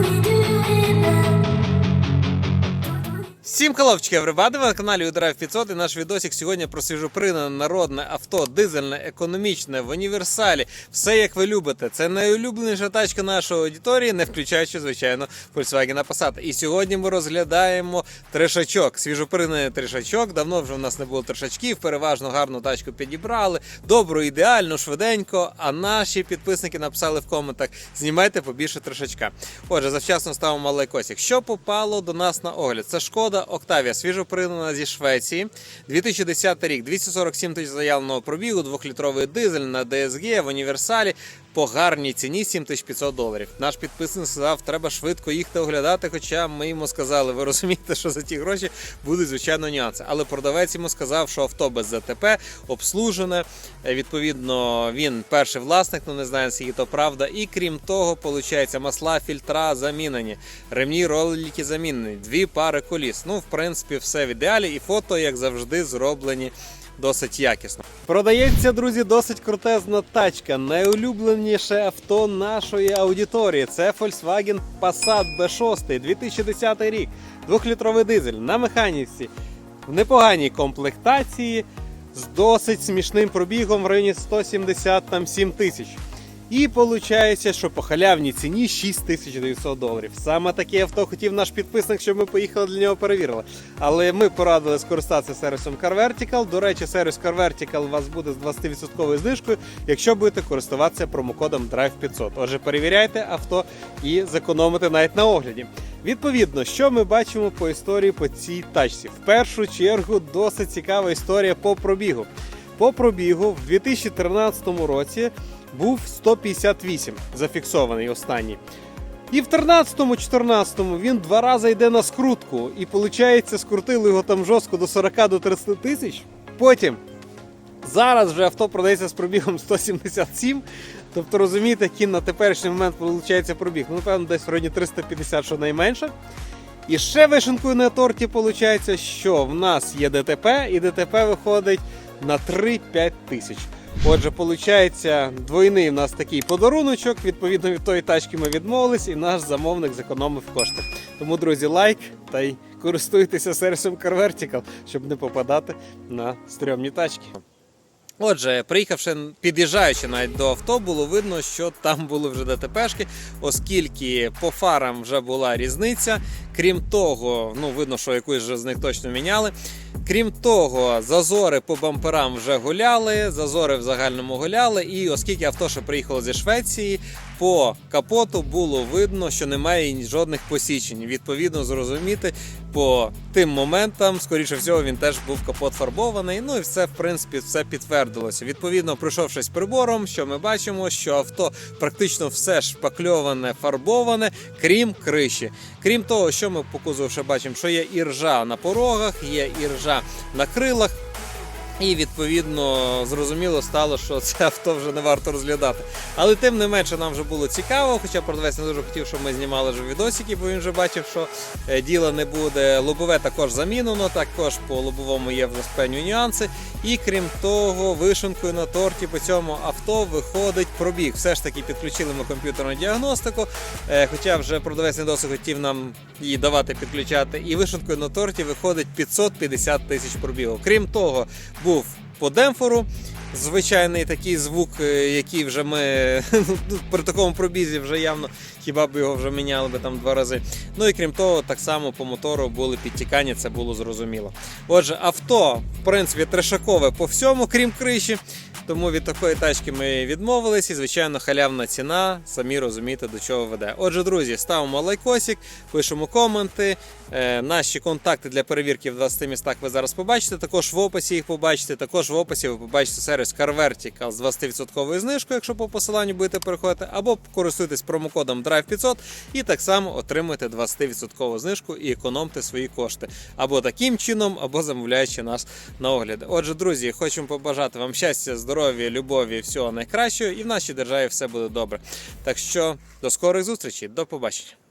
never Всім хлопчики, everybody, ви на каналі Udrive 500 і наш відосик сьогодні про свіжопринене народне авто, дизельне, економічне, в універсалі. Все як ви любите. Це найулюбленіша тачка нашої аудиторії, не включаючи, звичайно, Volkswagen Passat. І сьогодні ми розглядаємо трешачок. Свіжопринений трешачок. Давно вже в нас не було трешачків, переважно гарну тачку підібрали. Добру, ідеально, швиденько. А наші підписники написали в коментах: знімайте побільше трешачка. Отже, завчасно ставимо лайкосик. Що попало до нас на огляд? Це шкода Октавія, свіжопринена зі Швеції. 2010 рік, 247 тисяч заявленого пробігу, 2-літровий дизель на DSG в універсалі. По гарній ціні 7500 доларів. Наш підписник сказав, треба швидко їхати оглядати. Хоча ми йому сказали, ви розумієте, що за ті гроші будуть звичайно нюанси. Але продавець йому сказав, що авто без ЗТП обслужене. Е, Відповідно, він перший власник, ну не знаю, скільки то правда. І крім того, виходить, масла, фільтра замінені, ремні ролики замінені, дві пари коліс. Ну, в принципі, все в ідеалі, і фото, як завжди, зроблені досить якісно. Продається, друзі, досить крутезна тачка. Найулюбленіше авто нашої аудиторії. Це Volkswagen Passat B6 2010 рік. Двохлітровий дизель на механіці в непоганій комплектації з досить смішним пробігом в районі 177 тисяч. І виходить, що по халявній ціні 6900 доларів. Саме таке авто хотів наш підписник, щоб ми поїхали для нього перевірили. Але ми порадили скористатися сервісом Car Vertical. До речі, сервіс Car Vertical у вас буде з 20% знижкою, якщо будете користуватися промокодом Drive500. Отже, перевіряйте авто і зекономите навіть на огляді. Відповідно, що ми бачимо по історії по цій тачці? В першу чергу досить цікава історія по пробігу. По пробігу в 2013 році був 158 зафіксований останній. І в 13-14 він два рази йде на скрутку. І виходить, скрутили його там жорстко до 40 до 30 тисяч. Потім зараз вже авто продається з пробігом 177. Тобто розумієте, який на теперішній момент виходить пробіг. Ну, напевно, десь в районі 350, що найменше. І ще вишенкою на торті виходить, що в нас є ДТП, і ДТП виходить на 3-5 тисяч. Отже, виходить, двойний в нас такий подаруночок. Відповідно від тої тачки ми відмовились, і наш замовник зекономив кошти. Тому, друзі, лайк та й користуйтеся сервісом Car Vertical, щоб не попадати на стрьомні тачки. Отже, приїхавши, під'їжджаючи навіть до авто, було видно, що там були вже ДТПшки, оскільки по фарам вже була різниця. Крім того, ну видно, що якусь з них точно міняли. Крім того, зазори по бамперам вже гуляли, зазори в загальному гуляли. І оскільки авто ще приїхало зі Швеції, по капоту було видно, що немає жодних посічень. Відповідно, зрозуміти по тим моментам, скоріше всього, він теж був капот фарбований. Ну і все, в принципі, все підтвердилося. Відповідно, пройшовшись прибором, що ми бачимо, що авто практично все шпакльоване, фарбоване, крім криші. Крім того, що ми по кузову ще бачимо, що є і ржа на порогах, є і ржа на крилах. І відповідно зрозуміло стало, що це авто вже не варто розглядати. Але тим не менше нам вже було цікаво, хоча продавець не дуже хотів, щоб ми знімали вже відосики, бо він вже бачив, що е, діла не буде. Лобове також замінено, також по лобовому є в нас певні нюанси. І крім того, вишенкою на торті по цьому авто виходить пробіг. Все ж таки підключили ми комп'ютерну діагностику, е, хоча вже продавець не досить хотів нам її давати підключати. І вишенкою на торті виходить 550 тисяч пробігу. Крім того, був по демпферу. Звичайний такий звук, е, який вже ми ну, при такому пробізі вже явно хіба б його вже міняли би там два рази. Ну і крім того, так само по мотору були підтікання, це було зрозуміло. Отже, авто, в принципі, трешакове по всьому, крім криші. Тому від такої тачки ми відмовились і, звичайно, халявна ціна, самі розумієте, до чого веде. Отже, друзі, ставимо лайкосик, пишемо коменти. Е, наші контакти для перевірки в 20 містах ви зараз побачите. Також в описі їх побачите. Також в описі ви побачите сервіс Car Vertical з 20% знижкою, якщо по посиланню будете переходити, або користуйтесь промокодом Drive500 і так само отримуєте 20% знижку і економте свої кошти. Або таким чином, або замовляючи нас на огляди. Отже, друзі, хочемо побажати вам щастя, здоров'я, любові, всього найкращого, і в нашій державі все буде добре. Так що до скорих зустрічей, до побачення.